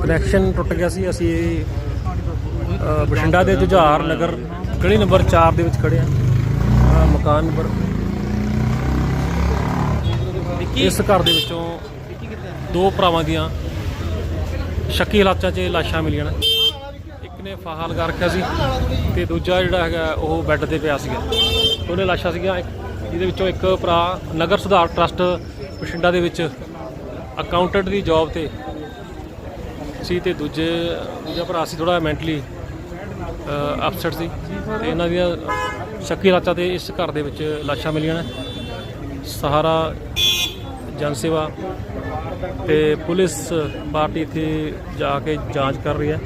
Connection ਟੁੱਟ ਗਿਆ ਸੀ ਅਸੀਂ ਬਠਿੰਡਾ ਦੇ ਜੁਝਾਰ ਨਗਰ ਗਲੀ ਨੰਬਰ 4 ਦੇ ਵਿੱਚ ਖੜੇ ਆ ਮਕਾਨ ਨੰਬਰ ਇਸ ਘਰ ਦੇ ਵਿੱਚੋਂ ਦੋ ਭਰਾਵਾਂ ਦੀਆਂ ਸ਼ੱਕੀ ਹਾਲਾਤਾਂ 'ਚ ਲਾਸ਼ਾਂ ਮਿਲੀਆਂ ਨੇ। ਇੱਕ ਨੇ ਫਾਹਾ ਲਗਾ ਰੱਖਿਆ ਸੀ ਤੇ ਦੂਜਾ ਜਿਹੜਾ ਹੈਗਾ ਉਹ ਬੈੱਡ ਤੇ ਪਿਆ ਸੀਗਾ। ਦੋਨੇ ਲਾਸ਼ਾਂ ਸੀਗੀਆਂ ਜਿਹਦੇ ਵਿੱਚੋਂ ਇੱਕ ਭਰਾ ਨਗਰ ਸੁਧਾਰ ਟਰਸਟ ਬਠਿੰਡਾ ਦੇ ਵਿੱਚ ਅਕਾਊਂਟੈਂਟ ਦੀ ਜੌਬ ਤੇ ਸੀ ਤੇ ਦੂਜੇ ਦੂਜਾ ਭਰਾ ਸੀ ਥੋੜਾ ਮੈਂਟਲੀ ਅਪਸੈਟ ਸੀ। ਤੇ ਇਹਨਾਂ ਦੀਆਂ ਸ਼ੱਕੀ ਹਾਲਾਤਾਂ ਤੇ ਇਸ ਘਰ ਦੇ ਵਿੱਚ ਲਾਸ਼ਾਂ ਮਿਲੀਆਂ ਨੇ। ਸਹਾਰਾ ਜਨ ਸੇਵਾ ਤੇ ਪੁਲਿਸ ਪਾਰਟੀ ਇੱਥੇ ਜਾ ਕੇ ਜਾਂਚ ਕਰ ਰਹੀ ਹੈ।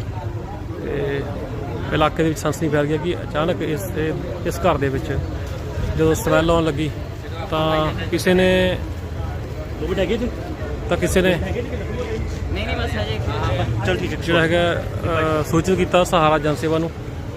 ਤੇ ਇਲਾਕੇ ਦੇ ਵਿੱਚ ਸੰਸਨੀ ਫੈਲ ਗਿਆ ਕਿ ਅਚਾਨਕ ਇਸ ਇਸ ਘਰ ਦੇ ਵਿੱਚ ਜਦੋਂ ਸਮੈਲ ਆਉਣ ਲੱਗੀ ਤਾਂ ਕਿਸੇ ਨੇ ਤਾਂ ਕਿਸੇ ਨੇ ਚਲ ਠੀਕ ਹੈ ਜਿਹੜਾ ਹੈਗਾ ਸੂਚਿਤ ਕੀਤਾ ਸਹਾਰਾ ਜਨ ਸੇਵਾ ਨੂੰ।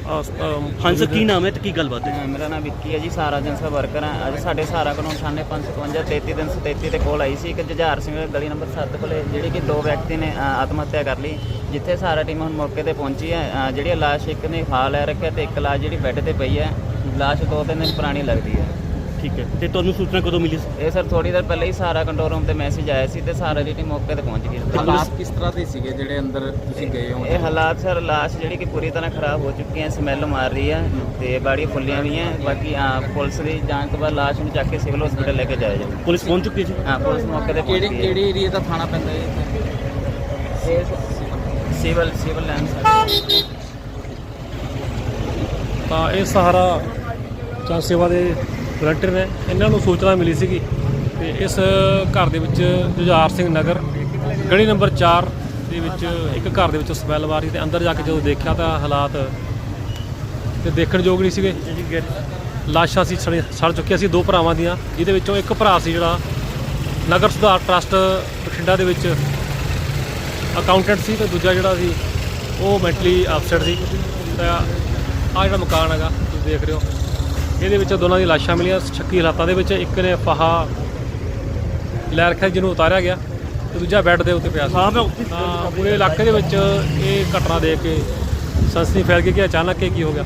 ਹਾਂ ਸਰ ਕੀ ਨਾਮ ਹੈ ਤੇ ਕੀ ਗੱਲਬਾਤ ਹੈ? ਮੇਰਾ ਨਾਮ ਵਿੱਕੀ ਹੈ ਜੀ ਸਾਰਾ ਜਨਸਾ ਵਰਕਰ ਹਾਂ। ਅੱਜ ਸਾਡੇ ਸਾਰਾ ਕਾਨੂੰਨ ਥਾਣੇ 555 33333 ਦੇ ਕੋਲ ਆਈ ਸੀ ਇੱਕ ਜੁਝਾਰ ਸਿੰਘ ਗਲੀ ਨੰਬਰ 7 ਕੋਲੇ ਜਿਹੜੀ ਕਿ ਦੋ ਵਿਅਕਤੀ ਨੇ ਆਤਮ ਹੱਤਿਆ ਕਰ ਲਈ ਜਿੱਥੇ ਸਾਰਾ ਟੀਮ ਹੁਣ ਮੌਕੇ ਤੇ ਪਹੁੰਚੀ ਹੈ। ਜਿਹੜੀ ਲਾਸ਼ ਇੱਕ ਨੇ ਫਾਹ ਲੈ ਰੱਖਿਆ ਤੇ ਇੱਕ ਲਾਸ਼ ਜਿਹੜੀ ਬੈੱਡ ਤੇ ਪਈ ਹੈ ਲਾਸ਼ ਦੋ ਤਿੰਨ ਦਿਨ ਪੁਰਾਣੀ ਲੱਗਦੀ ਹੈ। ਠੀਕ ਹੈ। ਤੇ ਤੁਹਾਨੂੰ ਸੂਚਨਾ ਕਦੋਂ ਮਿਲੀ ਸੀ? ਇਹ ਸਰ ਥੋੜੀ ਦੇਰ ਪਹਿਲਾਂ ਹੀ ਸਾਰਾ ਕੰਟਰੋਲ ਰੂਮ ਤੇ ਮੈਸੇਜ ਆਇਆ ਸੀ ਤੇ ਸਾਰਾ ਦੀ ਟੀਮ ਮੌਕੇ ਤੇ ਪਹੁੰਚ ਗਈ ਹਾਲਾਤ ਕਿਸ ਤਰ੍ਹਾਂ ਦੇ ਸੀਗੇ ਜਿਹੜੇ ਅੰਦਰ ਤੁਸੀਂ ਗਏ ਹੋ ਇਹ ਹਾਲਾਤ ਸਰ ਲਾਸ਼ ਜਿਹੜੀ ਕਿ ਪੂਰੀ ਤਰ੍ਹਾਂ ਖਰਾਬ ਹੋ ਚੁੱਕੀ ਹੈ ਸਮੈਲ ਮਾਰ ਰਹੀ ਹੈ ਤੇ ਬਾੜੀ ਫੁੱਲੀਆਂ ਵੀ ਹੈ। ਬਾਕੀ ਹਾਂ, ਪੁਲਿਸ ਦੀ ਜਾਂਚ ਤੋਂ ਬਾਅਦ ਲਾਸ਼ ਨੂੰ ਚੱਕ ਕੇ ਸਿਵਲ ਹਸਪੀਟਲ ਲੈ ਕੇ ਜਾਇਆ ਜਾਊਗਾ ਪੁਲਿਸ ਪਹੁੰਚ ਚੁੱਕੀ ਹੈ ਜੀ? ਹਾਂ ਪੁਲਿਸ ਮੌਕੇ ਤੇ ਕਿਹੜੇ ਪਹੁੰਚ ਗਈ ਕਿਹੜੇ ਏਰੀਆ ਦਾ ਥਾਣਾ ਪੈਂਦਾ ਹੈ ਹੈ ਸਿਵਲ ਸਿਵਲ ਲਾਈਨ ਸਰ। ਤਾਂ ਇਹ ਸਹਾਰਾ ਜਨ ਸੇਵਾ ਦੇ ਵਲੰਟੀਅਰ ਨੇ ਇਹਨਾਂ ਨੂੰ ਸੂਚਨਾ ਮਿਲੀ ਸੀਗੀ ਤੇ ਇਸ ਘਰ ਦੇ ਵਿੱਚ ਜੁਝਾਰ ਸਿੰਘ ਨਗਰ ਗਲੀ ਨੰਬਰ 4 ਦੇ ਵਿੱਚ ਇੱਕ ਘਰ ਦੇ ਵਿੱਚ ਸਮੈਲ ਰਹੀ ਤੇ ਅੰਦਰ ਜਾ ਕੇ ਜਦੋਂ ਦੇਖਿਆ ਤਾਂ ਹਾਲਾਤ ਤੇ ਦੇਖਣ ਯੋਗ ਨਹੀਂ ਸੀਗੇ। ਲਾਸ਼ਾਂ ਸੀ ਸੜ ਸੜ ਚੁੱਕੀਆਂ ਸੀ ਦੋ ਭਰਾਵਾਂ ਦੀਆਂ ਜਿਹਦੇ ਵਿੱਚੋਂ ਇੱਕ ਭਰਾ ਸੀ ਜਿਹੜਾ ਨਗਰ ਸੁਧਾਰ ਟਰਸਟ ਬਠਿੰਡਾ ਦੇ ਵਿੱਚ ਅਕਾਊਂਟੈਂਟ ਸੀ ਤੇ ਦੂਜਾ ਜਿਹੜਾ ਸੀ ਉਹ ਮੈਂਟਲੀ ਅਪਸੈਟ ਸੀ। ਤਾਂ ਆ ਜਿਹੜਾ ਮਕਾਨ ਹੈਗਾ ਤੁਸੀਂ ਦੇਖ ਰਹੇ ਹੋ। ਇਹਦੇ ਵਿੱਚ ਦੋਨਾਂ ਦੀ ਲਾਸ਼ਾਂ ਮਿਲੀਆਂ। ਸ਼ੱਕੀ ਹਾਲਾਤਾਂ ਦੇ ਵਿੱਚ ਇੱਕ ਨੇ ਫਾਹਾ ਲੈ ਰੱਖਿਆ ਜਿਹਨੂੰ ਉਤਾਰਿਆ ਗਿਆ ਤੇ ਦੂਜਾ ਬੈੱਡ ਦੇ ਉੱਤੇ ਪਿਆ ਸੀ। ਹਾਂ ਮੈਂ ਉੱਥੇ ਤਾਂ ਪੂਰੇ ਇਲਾਕੇ ਦੇ ਵਿੱਚ ਇਹ ਘਟਨਾ ਦੇਖ ਕੇ ਸੰਸਨੀ ਫੈਲ ਗਈ ਕਿ ਅਚਾਨਕ ਇਹ ਕੀ ਹੋ ਗਿਆ।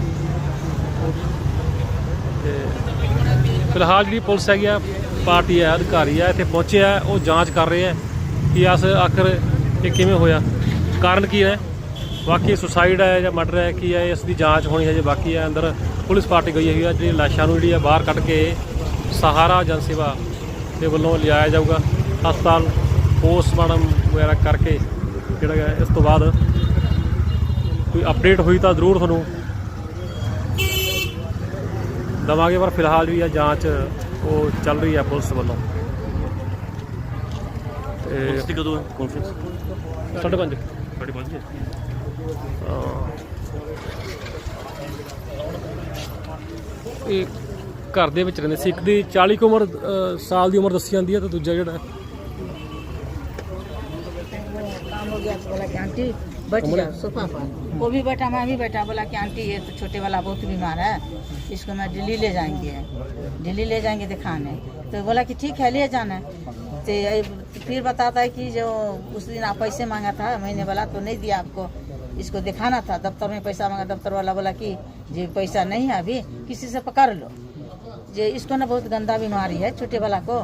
ਤੇ ਫਿਲਹਾਲ ਜਿਹੜੀ ਪੁਲਿਸ ਹੈਗੀ ਆ ਪਾਰਟੀ ਹੈ ਅਧਿਕਾਰੀ ਹੈ ਇੱਥੇ ਪਹੁੰਚੇ ਆ ਉਹ ਜਾਂਚ ਕਰ ਰਹੇ ਆ ਕਿ ਅਸ ਆਖਰ ਇਹ ਕਿਵੇਂ ਹੋਇਆ। ਕਾਰਨ ਕੀ ਹੈ? ਬਾਕੀ ਸੁਸਾਈਡ ਹੈ ਜਾਂ ਮਰਡਰ ਹੈ ਕੀ ਹੈ ਇਸ ਦੀ ਜਾਂਚ ਹੋਣੀ ਹੈ ਜੇ ਬਾਕੀ ਹੈ। ਅੰਦਰ ਪੁਲਿਸ ਪਾਰਟੀ ਗਈ ਹੋਈ ਹੈ ਜਿਹੜੀ ਲਾਸ਼ਾਂ ਨੂੰ ਜਿਹੜੀ ਹੈ ਬਾਹਰ ਕੱਢ ਕੇ ਸਹਾਰਾ ਜਨ ਸੇਵਾ ਦੇ ਵੱਲੋਂ ਲਿਆਇਆ ਜਾਊਗਾ। ਹਸਪਤਾਲ ਪੋਸਟਮਾਰਟਮ ਵਗੈਰਾ ਕਰਕੇ ਜਿਹੜਾ ਹੈ ਇਸ ਤੋਂ ਬਾਅਦ ਕੋਈ ਅਪਡੇਟ ਹੋਈ ਤਾਂ ਜ਼ਰੂਰ ਤੁਹਾਨੂੰ ਦਵਾਂਗੇ ਪਰ ਫਿਲਹਾਲ ਵੀ ਇਹ ਜਾਂਚ ਉਹ ਚੱਲ ਰਹੀ ਹੈ ਪੁਲਿਸ ਵੱਲੋਂ। ਤੇ ਕਦੋਂ ਕਾਨਫਰੰਸ ਸਾਢੇ ਪੰਜ। ਸਾਡੀ ਪਹੁੰਚ ਗਈ ਇਹ ਘਰ ਦੇ ਵਿੱਚ ਰਹਿੰਦੇ ਸੀ ਇੱਕ ਦੀ 40 ਕੁ ਉਮਰ ਅ, ਸਾਲ ਦੀ ਉਮਰ ਦੱਸੀ ਜਾਂਦੀ ਹੈ ਤੇ ਦੂਜਾ ਜਿਹੜਾ काम हो गया तो बोला कि आंटी बैठ जाओ सोफा पर वो भी बैठा मैं भी बैठा बोला कि आंटी ये तो छोटे वाला बहुत बीमार है इसको मैं दिल्ली ले जाएंगे दिल्ली ले जाएंगे दिखाने तो बोला कि ठीक है ले जाना तो ये फिर बताता है कि जो उस दिन आप पैसे मांगा था महीने वाला तो नहीं दिया आपको इसको दिखाना था। दफ्तर में पैसा मांगा, दफ्तर वाला बोला कि, जो, पैसा नहीं है अभी, किसी से पकड़ लो। जो, इसको ना बहुत गंदा बीमारी है, छोटे वाला को।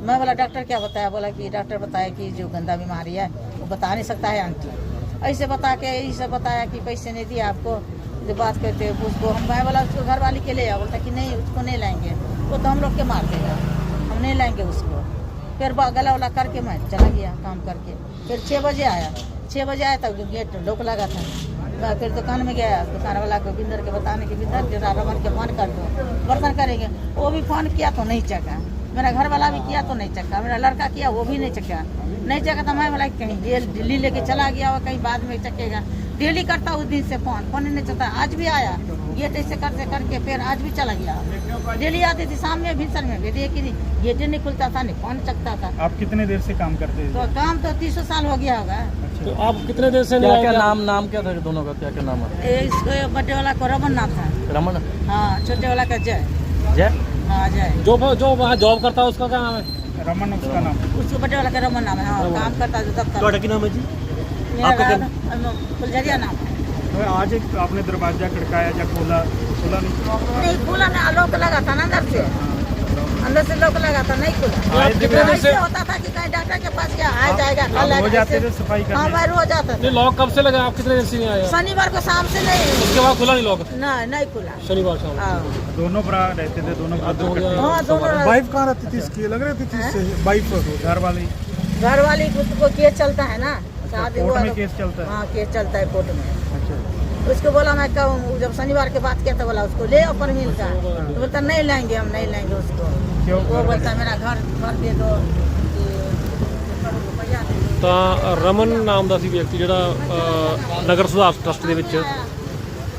मैं बोला, डॉक्टर क्या बताया? बोला कि, डॉक्टर बताया कि जो गंदा बीमारी है, वो बता नहीं सकता है आंटी। ऐसे बता के, ऐसे बताया कि पैसे नहीं दिया आपको। जो बात करते उसको, हम, मैं बोला, उसको घर वाली के ले आओ। बोलता कि, नहीं, उसको नहीं लाएँगे। वो तो हम लोग के मार देगा। हम नहीं लाएँगे उसको। फिर गला उला करके मैं चला गया काम करके। फिर छः बजे आया। छः बजे आया तब गेट लॉक लगा था। मैं फिर दुकान में गया दुकान वाला को बिंदर के बताने के बिंदर जरा रमन के फ़ोन कर दो। बर्तन करेंगे वो भी फ़ोन किया तो नहीं चका? मेरा घर वाला भी किया तो नहीं चक्का मेरा लड़का किया वो भी नहीं चक्का नहीं चक्का तो मैं बोला कहीं जेल दिल्ली लेके चला गया और कहीं बाद में चकेगा। डेली करता उस दिन से फ़ोन फ़ोन नहीं चलता। आज भी आया गेट ऐसे करते करके फिर आज भी चला गया। डेली आती थी शाम में भीतर में भी कि गेट नहीं खुलता था नहीं फ़ोन चकता था। आप कितने देर से काम करते हैं तो काम तो तीसों साल हो गया होगा। तो आप कितने देर से क्या क्या नाम नाम क्या था दोनों का? क्या क्या नाम है? बड़े वाला को रमन नाम था। रमन? हाँ छोटे वाला का जय। जय? हाँ जय। जो जो वहाँ जॉब करता है उसका क्या नाम है? रमन उसका नाम। उसको बड़े वाला का रमन नाम है हाँ, काम करता है दफ्तर। की नाम है जी आपका फुलझरिया नाम आज आपने दरवाज़ा खड़काया या खोला? खोला नहीं? खोला ना आलोक लगा था ना अंदर से। हाँ। अंदर से लॉक लगा था नहीं खुला। कितने से- होता था कि कहीं डॉक्टर के पास गया आ जाएगा कल आप रोज आएगा, आते ऐसे- थे सफ़ाई करने? हाँ मैं रोज आता था। लॉक कब से लगा? आप कितने दिन से नहीं आए? शनिवार को शाम से नहीं। उसके बाद खुला नहीं लॉक? नहीं नहीं खुला। शनिवार शाम। हाँ। दोनों भरा रहते थे दोनों हो हाँ, दोनों वाइफ कहाँ रहती थी इसकी? लग रही थी वाइफ घर वाली घर वाली को को केस चलता है ना? शादी में तो- केस चलता है? हाँ केस चलता है कोर्ट में। अच्छा उसको बोला मैं कहूँ जब शनिवार के बात किया था बोला उसको ले अपन मिल का तो बोलता नहीं लेंगे हम नहीं लेंगे उसको क्यों वो बोलता मेरा घर घर दे दो कि रुपया दे दो। ਤਾਂ ਰਮਨ ਨਾਮ ਦਾ ਸੀ ਵਿਅਕਤੀ ਜਿਹੜਾ ਅ, ਨਗਰ ਸੁਧਾਰ ਟਰਸਟ ਦੇ ਵਿੱਚ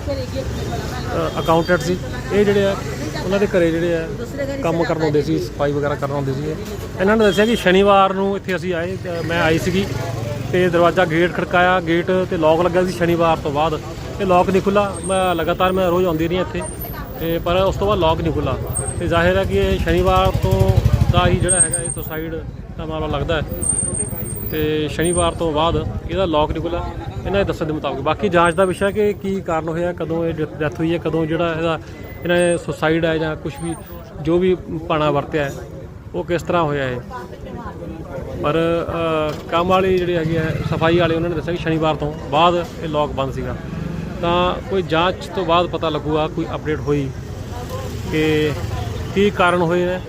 फिर ये गेट में बोला, मैं ਅਕਾਊਂਟੈਂਟ ਸੀ ਇਹ ਜਿਹੜੇ ਆ ਉਹਨਾਂ ਦੇ ਘਰੇ ਜਿਹੜੇ ਆ दूसरे गाड़ी ਕੰਮ से ਕਰਨ ਆਉਂਦੇ ਸੀ ਸਫਾਈ ਵਗੈਰਾ ਕਰਨ ਆਉਂਦੇ ਸੀ ਇਹਨਾਂ ਨੇ ਦੱਸਿਆ ਕਿ ਸ਼ਨੀਵਾਰ ਨੂੰ ਇੱਥੇ ਅਸੀਂ ਆਏ ਤੇ ਮੈਂ ਆਈ ਸੀਗੀ ਤੇ ਦਰਵਾਜ਼ਾ ਗੇਟ ਖੜਕਾਇਆ ਗੇਟ ਤੇ ਲੌਕ ਲੱਗਾ ਸੀ ਸ਼ਨੀਵਾਰ ਤੋਂ ਬਾਅਦ ਤੇ ਲੋਕ ਨਹੀਂ ਖੁੱਲਾ ਮੈਂ ਲਗਾਤਾਰ ਮੈਂ ਰੋਜ਼ ਆਉਂਦੀ ਰਹੀ ਇੱਥੇ। ਤੇ ਪਰ ਉਸ ਤੋਂ ਬਾਅਦ ਲੋਕ ਨਹੀਂ ਖੁੱਲਾ ਤੇ ਜ਼ਾਹਿਰ ਹੈ ਕਿ ਇਹ ਸ਼ਨੀਵਾਰ ਤੋਂ ਦਾ ਹੀ ਜਿਹੜਾ ਹੈਗਾ ਇਹ ਸੁਸਾਈਡ ਦਾ ਮਾਮਲਾ ਲੱਗਦਾ ਹੈ। ਤੇ ਸ਼ਨੀਵਾਰ ਤੋਂ ਬਾਅਦ ਇਹਦਾ ਲੋਕ ਨਹੀਂ ਖੁੱਲਾ ਇਹਨਾਂ ਦੇ ਦੱਸਣ ਦੇ ਮੁਤਾਬਕ। ਬਾਕੀ ਜਾਂਚ ਦਾ ਵਿਸ਼ਾ ਕਿ ਕੀ ਕਾਰਨ ਹੋਇਆ, ਕਦੋਂ ਇਹ ਡੈਥ ਹੋਈ ਹੈ, ਕਦੋਂ ਜਿਹੜਾ ਇਹਦਾ ਇਹਨਾਂ ਨੇ ਸੁਸਾਈਡ ਹੈ ਜਾਂ ਕੁਝ ਵੀ ਜੋ ਵੀ ਪਾਣਾ ਵਰਤਿਆ ਹੈ, ਉਹ ਕਿਸ ਤਰ੍ਹਾਂ ਹੋਇਆ ਹੈ ਪਰ ਕੰਮ ਵਾਲੀ ਜਿਹੜੀ ਹੈਗੇ ਹੈ, ਸਫ਼ਾਈ ਵਾਲੇ ਉਹਨਾਂ ਨੇ ਦੱਸਿਆ ਕਿ ਸ਼ਨੀਵਾਰ ਤੋਂ ਬਾਅਦ ਇਹ ਲੋਕ ਬੰਦ ਸੀਗਾ। ਤਾਂ ਕੋਈ ਜਾਂਚ ਤੋਂ ਬਾਅਦ ਪਤਾ ਲੱਗੂਗਾ ਕੋਈ ਅਪਡੇਟ ਹੋਈ ਕਿ ਕੀ ਕਾਰਨ ਹੋਏ ਨੇ,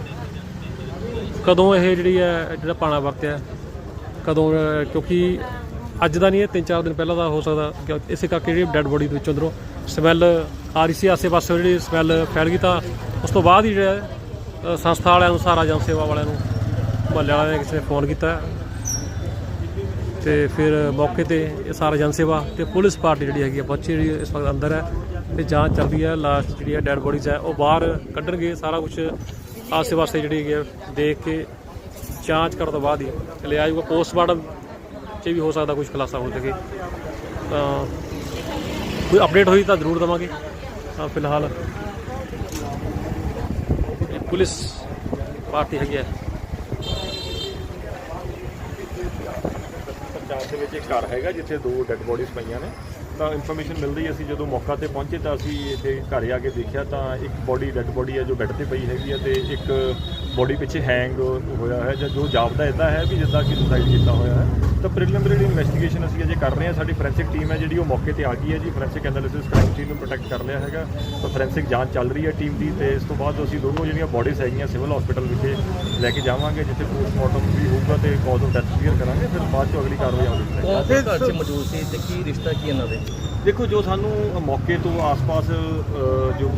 ਕਦੋਂ ਇਹ ਜਿਹੜੀ ਹੈ, ਜਿਹੜਾ ਪਾਣਾ ਵਰਤਿਆ, ਕਦੋਂ, ਕਿਉਂਕਿ ਅੱਜ ਦਾ ਨਹੀਂ ਹੈ, ਤਿੰਨ ਚਾਰ ਦਿਨ ਪਹਿਲਾਂ ਦਾ ਹੋ ਸਕਦਾ ਕਿ ਇਸੇ ਕਰਕੇ ਜਿਹੜੀ ਡੈੱਡ ਬੋਡੀ ਦੇ ਵਿੱਚੋਂ ਅੰਦਰੋਂ ਸਮੈਲ ਆ ਰਹੀ ਸੀ ਆਸੇ ਪਾਸੇ ਜਿਹੜੀ ਸਮੈਲ ਫੈਲ ਗਈ ਤਾਂ ਉਸ ਤੋਂ ਬਾਅਦ ਹੀ ਜਿਹੜਾ ਸੰਸਥਾ ਵਾਲਿਆਂ ਨੂੰ, ਸਾਰਾ ਜਨ ਸੇਵਾ ਵਾਲਿਆਂ ਨੂੰ, ਮਹੱਲੇ ਵਾਲਿਆਂ ਨੇ ਕਿਸੇ ਨੇ ਫੋਨ ਕੀਤਾ। ਤੇ ਫਿਰ ਮੌਕੇ ਤੇ ਇਹ ਸਾਰਾ ਜਨ ਸੇਵਾ ਤੇ ਪੁਲਿਸ ਪਾਰਟੀ ਜਿਹੜੀ ਹੈਗੀ ਆ, ਪਹੁੰਚੀ ਜਿਹੜੀ ਇਸ ਵਕਤ ਅੰਦਰ ਹੈ ਤੇ ਜਾਂਚ ਚੱਲਦੀ ਹੈ। ਲਾਸਟ ਜਿਹੜੀ ਹੈ ਡੈੱਡ ਬੋਡੀਜ਼ ਹੈ, ਉਹ ਬਾਹਰ ਕੱਢਣਗੇ, ਸਾਰਾ ਕੁਝ ਆਸੇ ਪਾਸੇ ਜਿਹੜੀ ਹੈਗੀ ਆ, ਦੇਖ ਕੇ ਜਾਂਚ ਕਰਨ ਤੋਂ ਬਾਅਦ ਹੀ ਲਿਆ ਜਾਊਗਾ। ਪੋਸਟਮਾਰਟਮ 'ਚ ਵੀ ਹੋ ਸਕਦਾ ਕੁਝ ਖੁਲਾਸਾ ਹੋ ਸਕੇ। ਤਾਂ ਕੋਈ ਅਪਡੇਟ ਹੋਈ ਤਾਂ ਜ਼ਰੂਰ ਦਵਾਂਗੇ। ਫਿਲਹਾਲ ਇਹ ਪੁਲਿਸ ਪਾਰਟੀ ਹੈਗੀ ਹੈ ਪੰਜਾਬ ਦੇ ਵਿੱਚ ਇੱਕ ਘਰ ਹੈਗਾ ਜਿੱਥੇ ਦੋ ਡੈੱਡ ਬੋਡੀਜ਼ ਪਈਆਂ ਨੇ। ਤਾਂ ਇਨਫੋਰਮੇਸ਼ਨ ਮਿਲਦੀ ਅਸੀਂ ਜਦੋਂ ਮੌਕਾ ਤੇ ਪਹੁੰਚੇ ਤਾਂ ਅਸੀਂ ਇੱਥੇ ਘਰ ਆ ਕੇ ਦੇਖਿਆ ਤਾਂ ਇੱਕ ਬੋਡੀ ਡੈੱਡ ਬੋਡੀ ਹੈ ਜੋ ਬੈੱਡ ਤੇ ਪਈ ਹੈਗੀ ਹੈ ਤੇ ਇੱਕ ਬੋਡੀ ਪਿੱਛੇ ਹੈਂਗ ਹੋਇਆ ਹੈ ਜਾਂ ਜੋ ਜਾਪਦਾ ਇਦਾਂ ਹੈ ਵੀ ਜਿੱਦਾਂ ਕਿ ਸੁਸਾਈਡ ਕੀਤਾ ਹੋਇਆ ਹੈ। ਤਾਂ ਪ੍ਰੀਲਿਮਿਨਰੀ ਇਨਵੈਸਟੀਗੇਸ਼ਨ ਅਸੀਂ ਅਜੇ ਕਰ ਰਹੇ ਹਾਂ, ਸਾਡੀ ਫੋਰੈਂਸਿਕ ਟੀਮ ਹੈ ਜਿਹੜੀ ਉਹ ਮੌਕੇ ਤੇ ਆ ਗਈ ਹੈ ਜੀ। ਫੋਰੈਂਸਿਕ ਐਨਾਲਿਸਿਸ ਕ੍ਰਾਈਮ ਟੀਮ ਨੂੰ ਪ੍ਰੋਟੈਕਟ ਕਰ ਲਿਆ ਹੈਗਾ। ਤਾਂ ਫੋਰੈਂਸਿਕ ਜਾਂਚ ਚੱਲ ਰਹੀ ਹੈ ਟੀਮ ਦੀ ਤੇ ਇਸ ਤੋਂ ਬਾਅਦ ਅਸੀਂ ਦੋਨੋਂ ਜਿਹੜੀਆਂ ਬੋਡੀਜ਼ ਹੈਗੀਆਂ ਸਿਵਲ ਹਸਪੀਟਲ ਵਿਖੇ ਲੈ ਕੇ ਜਾਵਾਂਗੇ, ਜਿੱਥੇ ਪੋਸਟਮਾਰਟਮ ਵੀ ਹੋਊਗਾ ਤੇ ਕਾਜ਼ ਆਫ ਡੈਥ ਕਲੀਅਰ ਕਰਾਂਗੇ, ਫਿਰ ਬਾਅਦ ਚੋਂ ਅਗਲੀ ਕਾਰਵਾਈ ਆਉਂਦੀ ਹੈ ਘਰ 'ਚ ਮੌਜੂਦ ਸੀ ਤੇ ਕੀ ਰਿਸ਼ਤਾ ਕੀ ਇਹਨਾਂ ਦੇ? ਦੇਖੋ, ਜੋ ਸਾਨੂੰ ਮੌਕੇ ਤੋਂ ਆਸ-ਪਾਸ ਜੋ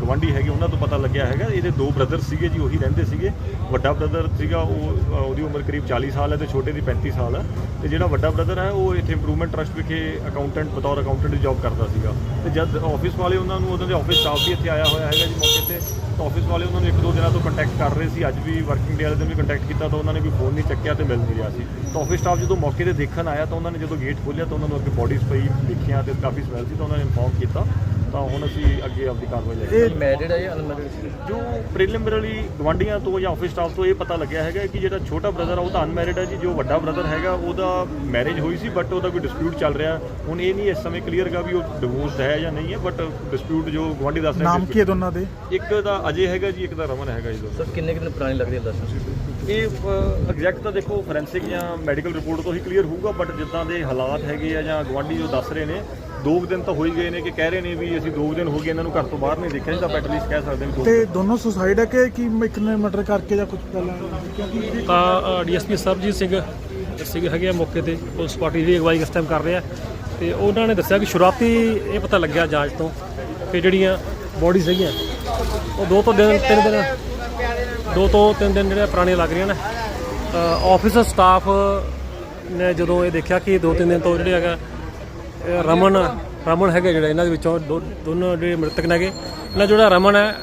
ਗਵਾਂਢੀ ਹੈਗੇ, ਉਹਨਾਂ ਤੋਂ ਪਤਾ ਲੱਗਿਆ ਹੈਗਾ। ਇਹਦੇ ਦੋ ਬ੍ਰਦਰ ਸੀਗੇ ਜੀ, ਉਹੀ ਰਹਿੰਦੇ ਸੀਗੇ। ਵੱਡਾ ਬ੍ਰਦਰ ਸੀਗਾ, ਉਹ ਉਹਦੀ ਉਮਰ ਕਰੀਬ 40 ਸਾਲ ਹੈ ਤੇ ਛੋਟੇ ਦੀ 35 ਸਾਲ ਹੈ। ਤੇ ਜਿਹੜਾ ਵੱਡਾ ਬ੍ਰਦਰ ਹੈ, ਉਹ ਇੱਥੇ ਇੰਪਰੂਵਮੈਂਟ ਟਰਸਟ ਵਿਖੇ ਅਕਾਊਂਟੈਂਟ ਬਤੌਰ ਅਕਾਊਂਟੈਂਟ ਦੀ ਜੌਬ ਕਰਦਾ ਸੀਗਾ। ਤੇ ਜਦ ਆਫਿਸ ਵਾਲੇ ਉਹਨਾਂ ਨੂੰ, ਉਹਨਾਂ ਦੇ ਆਫਿਸ ਸਟਾਫ ਵੀ ਇੱਥੇ ਆਇਆ ਹੋਇਆ ਹੈਗਾ ਜੀ ਮੌਕੇ ਤੇ, ਤਾਂ ਆਫਿਸ ਵਾਲੇ ਉਹਨਾਂ ਨੂੰ ਇੱਕ ਦੋ ਦਿਨਾਂ ਤੋਂ ਕੰਟੈਕਟ ਕਰ ਰਹੇ ਸੀ। ਅੱਜ ਵੀ ਵਰਕਿੰਗ ਡੇ ਵਾਲੇ ਦਿਨ ਵੀ ਕੰਟੈਕਟ ਕੀਤਾ, ਤਾਂ ਉਹਨਾਂ ਨੇ ਵੀ ਫੋਨ ਨਹੀਂ ਚੱਕਿਆ ਤੇ ਮਿਲ ਨਹੀਂ ਰਿਹਾ ਸੀ। ਤਾਂ ਆਫਿਸ ਸਟਾਫ ਜਦੋਂ ਮੌਕੇ ਤੇ ਦੇਖਣ ਆਇਆ, ਤਾਂ ਉਹਨਾਂ ਨੇ ਜਦੋਂ ਗੇਟ ਖੋਲ੍ਹਿਆ, ਤਾਂ ਉਹਨਾਂ ਨੂੰ ਅੱਗੇ ਬੋਡੀਜ਼ ਪਈ, ਦੇਖੀਆਂ ਤੇ ਕਾਫੀ ਸਮੈਲ ਸੀ ਤਾਂ ਉਹਨਾਂ ਨੇ ਇਨਫੋਰਮ ਕੀਤਾ ਤਾਂ ਹੁਣ ਅਸੀਂ ਅੱਗੇ ਆਪਦੀ ਕਾਰਵਾਈ ਲੈ ਰਹੇ ਹਾਂ। ਮੈਰਿਡ ਹੈ ਜਾਂ ਅਨਮੈਰਿਡ ਸੀ? ਜੋ ਪ੍ਰੀਲਿਮਿਨਰੀ ਗਵਾਂਡੀਆਂ ਤੋਂ ਜਾਂ ਆਫਿਸ ਸਟਾਫ ਤੋਂ ਇਹ ਪਤਾ ਲੱਗਿਆ ਹੈਗਾ ਕਿ ਜਿਹੜਾ ਛੋਟਾ ਬ੍ਰਦਰ ਆ ਉਹ ਤਾਂ ਅਨਮੈਰਿਡ ਹੈ ਜੀ ਜੋ ਵੱਡਾ ਬ੍ਰਦਰ ਹੈਗਾ ਉਹਦਾ ਮੈਰਿਜ ਹੋਈ ਸੀ ਬਟ ਉਹਦਾ ਕੋਈ ਡਿਸਪਿਊਟ ਚੱਲ ਰਿਹਾ। ਹੁਣ ਇਹ ਨਹੀਂ ਇਸ ਸਮੇਂ ਕਲੀਅਰ ਹੈਗਾ ਵੀ ਉਹ ਡਿਵੋਰਸਡ ਹੈ ਜਾਂ ਨਹੀਂ ਹੈ ਬਟ ਡਿਸਪਿਊਟ ਜੋ ਗਵਾਂਡੀ ਦੱਸ ਰਹੇ ਨਾਮ ਕੀ ਹੈ ਦੋਨਾਂ ਦੇ? ਇੱਕ ਦਾ ਅਜੇ ਹੈਗਾ ਜੀ ਇੱਕ ਦਾ ਰਮਨ ਹੈਗਾ ਜੀ ਦੋਨੋਂ ਸਰ ਕਿੰਨੇ ਕਿੰਨੇ ਪੁਰਾਣੀ ਲੱਗਦੀ ਹੈ ਦੱਸ ਇਹ ਐਗਜ਼ੈਕਟ ਤਾਂ ਦੇਖੋ ਫੋਰੈਂਸਿਕ ਜਾਂ ਮੈਡੀਕਲ ਰਿਪੋਰਟ ਤੋਂ ਹੀ ਕਲੀਅਰ ਹੋਊਗਾ ਬਟ ਜਿੱਦਾਂ ਦੇ ਹਾਲਾਤ ਹੈਗੇ ਆ ਜਾਂ ਗਵਾਂਢੀ ਜੋ ਦੱਸ ਰਹੇ ਨੇ ਦੋ ਕੁ ਦਿਨ ਤਾਂ ਹੋ ਹੀ ਗਏ ਨੇ ਕਿ ਕਹਿ ਰਹੇ ਨੇ ਵੀ ਅਸੀਂ ਦੋ ਕੁ ਦਿਨ ਹੋ ਗਏ ਇਹਨਾਂ ਨੂੰ ਘਰ ਤੋਂ ਬਾਹਰ ਨਹੀਂ ਦੇਖਿਆ ਨਹੀਂ ਤਾਂ ਐਟਲੀਸਟ ਕਹਿ ਸਕਦੇ ਵੀ ਦੋ ਤੇ ਦੋਨੋਂ। ਸੁਸਾਈਡ ਹੈ ਕਿ ਕੀ ਇੱਕ ਨੇ ਮਰਡਰ ਕਰਕੇ ਜਾਂ ਕੁਝ ਪਹਿਲਾਂ? ਤਾਂ ਡੀਐਸਪੀ ਸਰਬਜੀਤ ਸਿੰਘ ਸਿੰਘ ਹੈਗੇ ਆ ਮੌਕੇ ਤੇ ਪੁਲਿਸ ਪਾਰਟੀ ਦੀ ਅਗਵਾਈ ਇਸ ਟਾਈਮ ਕਰ ਰਿਹਾ। ਤੇ ਉਹਨਾਂ ਨੇ ਦੱਸਿਆ ਕਿ ਸ਼ੁਰੂਆਤੀ ਇਹ ਪਤਾ ਲੱਗਿਆ ਜਾਂਚ ਤੋਂ ਕਿ ਜਿਹੜੀਆਂ ਬੋਡੀਜ਼ ਹੈਗੀਆਂ ਉਹ ਦੋ ਤੋਂ ਦਿਨ ਤਿੰਨ ਦਿਨ ਦੋ ਤੋਂ ਤਿੰਨ ਦਿਨ ਜਿਹੜੇ ਪੁਰਾਣੀਆਂ ਲੱਗ ਰਹੀਆਂ ਨੇ। ਆਫਿਸ ਸਟਾਫ ਨੇ ਜਦੋਂ ਇਹ ਦੇਖਿਆ ਕਿ ਦੋ ਤਿੰਨ ਦਿਨ ਤੋਂ ਜਿਹੜੇ ਹੈਗਾ ਰਮਨ ਰਮਨ ਹੈਗੇ ਜਿਹੜੇ ਇਹਨਾਂ ਦੇ ਵਿੱਚੋਂ ਦੋ- ਦੋਨੋਂ ਜਿਹੜੇ ਮ੍ਰਿਤਕ ਨੇਗੇ ਇਹਨਾਂ ਜਿਹੜਾ ਰਮਨ ਹੈ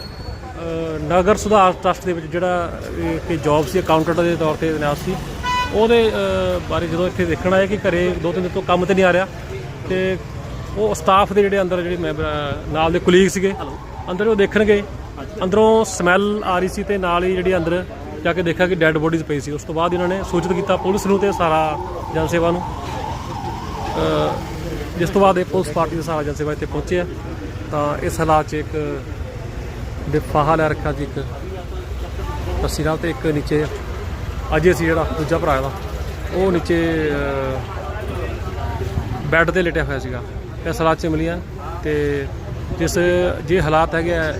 ਨਗਰ ਸੁਧਾਰ ਟਰਸਟ ਦੇ ਵਿੱਚ ਜਿਹੜਾ ਕਿ ਜੌਬ ਸੀ ਅਕਾਊਂਟੈਂਟ ਦੇ ਤੌਰ ਤੇ ਤੈਨਾਤ ਸੀ। ਉਹਦੇ ਬਾਰੇ ਜਦੋਂ ਇੱਥੇ ਦੇਖਣ ਆਏ ਕਿ ਘਰੇ ਦੋ ਤਿੰਨ ਦਿਨ ਤੋਂ ਕੰਮ ਤੇ ਨਹੀਂ ਆ ਰਿਹਾ ਤੇ ਉਹ ਸਟਾਫ ਦੇ ਜਿਹੜੇ ਅੰਦਰ ਜਿਹੜੇ ਨਾਲ ਦੇ ਕੁਲੀਗ ਸੀਗੇ ਅੰਦਰ ਉਹ ਦੇਖਣ ਗਏ ਅੰਦਰੋਂ ਸਮੈਲ ਆ ਰਹੀ ਸੀ ਤੇ ਨਾਲ ਹੀ ਜਿਹੜੀ ਅੰਦਰ ਜਾ ਕੇ ਦੇਖਿਆ ਕਿ ਡੈੱਡ ਬੋਡੀਜ਼ ਪਈ ਸੀ। ਉਸ ਤੋਂ ਬਾਅਦ ਇਹਨਾਂ ਨੇ ਸੂਚਿਤ ਕੀਤਾ ਪੁਲਿਸ ਨੂੰ ਤੇ ਸਾਰਾ ਜਨ ਸੇਵਾ ਨੂੰ ਜਿਸ ਤੋਂ ਬਾਅਦ ਇਹ ਪੁਲਿਸ ਪਾਰਟੀ ਦੇ ਸਹਾਰਾ ਜਨ ਸੇਵਾ ਇੱਥੇ ਪਹੁੰਚੇ ਆ ਤਾਂ ਇਸ ਹਾਲਾਤ 'ਚ ਇੱਕ ਦਿਫਾਹਾ ਲੈ ਰੱਖਿਆ ਜੀ, ਇੱਕ ਰੱਸੀ ਨਾਲ ਤੇ ਇੱਕ ਨੀਚੇ ਅਜੇ ਸੀ ਜਿਹੜਾ ਦੂਜਾ ਭਰਾ ਦਾ ਉਹ ਨੀਚੇ ਬੈੱਡ ਤੇ ਲੇਟਿਆ ਹੋਇਆ ਸੀਗਾ। ਇਸ ਹਾਲਾਤ 'ਚ ਮਿਲੀਆਂ ਤੇ ਜਿਸ, ਜੇ ਹਾਲਾਤ ਹੈਗੇ ਆ,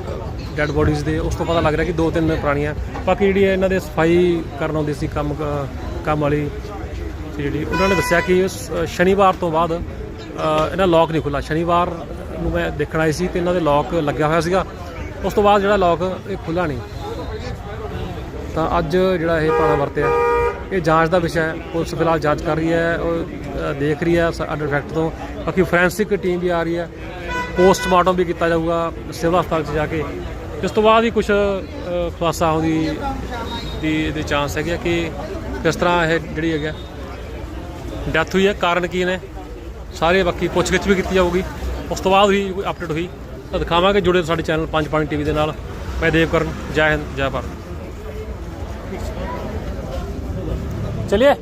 ਡੈੱਡ ਬੋਡੀਜ਼ ਦੇ, ਉਸ ਤੋਂ ਪਤਾ ਲੱਗ ਰਿਹਾ ਕਿ ਦੋ ਤਿੰਨ ਪੁਰਾਣੀਆਂ। ਬਾਕੀ ਜਿਹੜੀ ਇਹਨਾਂ ਦੇ ਸਫ਼ਾਈ ਕਰਨ ਆਉਂਦੀ ਸੀ, ਕੰਮ ਕ- ਕੰਮ ਵਾਲੀ ਸੀ ਜਿਹੜੀ ਉਹਨਾਂ ਨੇ ਦੱਸਿਆ ਕਿ ਉਸ ਸ਼ਨੀਵਾਰ ਤੋਂ ਬਾਅਦ ਇਹਨਾਂ ਲੌਕ ਨਹੀਂ ਖੁੱਲਾ ਸ਼ਨੀਵਾਰ ਨੂੰ ਮੈਂ ਦੇਖਣ ਆਈ ਸੀ ਤੇ ਇਹਨਾਂ ਦੇ ਲੌਕ ਲੱਗਿਆ ਹੋਇਆ ਸੀਗਾ। ਉਸ ਤੋਂ ਬਾਅਦ ਜਿਹੜਾ ਲੌਕ ਇਹ ਖੁੱਲਾ ਨਹੀਂ। ਤਾਂ ਅੱਜ ਜਿਹੜਾ ਇਹ ਪਾਣਾ ਵਰਤਿਆ। ਇਹ ਜਾਂਚ ਦਾ ਵਿਸ਼ਾ ਹੈ। ਪੁਲਿਸ ਫਿਲਹਾਲ ਜਾਂਚ ਕਰ ਰਹੀ ਹੈ, ਉਹ ਦੇਖ ਰਹੀ ਹੈ ਅੰਡਰ ਫੈਕਟ ਤੋਂ। ਬਾਕੀ ਫੋਰੈਂਸਿਕ ਟੀਮ ਵੀ ਆ ਰਹੀ ਹੈ। ਪੋਸਟਮਾਰਟਮ ਵੀ ਕੀਤਾ ਜਾਊਗਾ ਸਿਵਲ ਹਸਪਤਾਲ 'ਚ ਜਾ ਕੇ। ਇਸ ਤੋਂ ਬਾਅਦ ਹੀ ਕੁਝ ਖੁਲਾਸਾ ਹੋਣ ਦੀ ਦੀ ਦੇ ਚਾਂਸ ਹੈਗੇ ਆ ਕਿ ਕਿਸ ਤਰ੍ਹਾਂ ਇਹ ਜਿਹੜੀ ਹੈਗਾ ਡੈਥ ਹੋਈ ਹੈ। ਕਾਰਨ ਕੀ ਨੇ? ਸਾਰੇ ਬਾਕੀ ਪੁੱਛਗਿੱਛ ਵੀ ਕੀਤੀ ਜਾਊਗੀ। ਉਸ ਤੋਂ ਬਾਅਦ ਵੀ ਕੋਈ ਅਪਡੇਟ ਹੋਈ, ਤਾਂ ਦਿਖਾਵਾਂਗੇ, ਜੁੜੇ ਸਾਡੇ ਚੈਨਲ ਪੰਜ ਪਾਣੀ ਟੀਵੀ ਦੇ ਨਾਲ। ਮੈਂ ਦੇਵ ਕਰਨ, ਜੈ ਹਿੰਦ, ਜੈ ਭਾਰਤ। ਚਲਿਏ।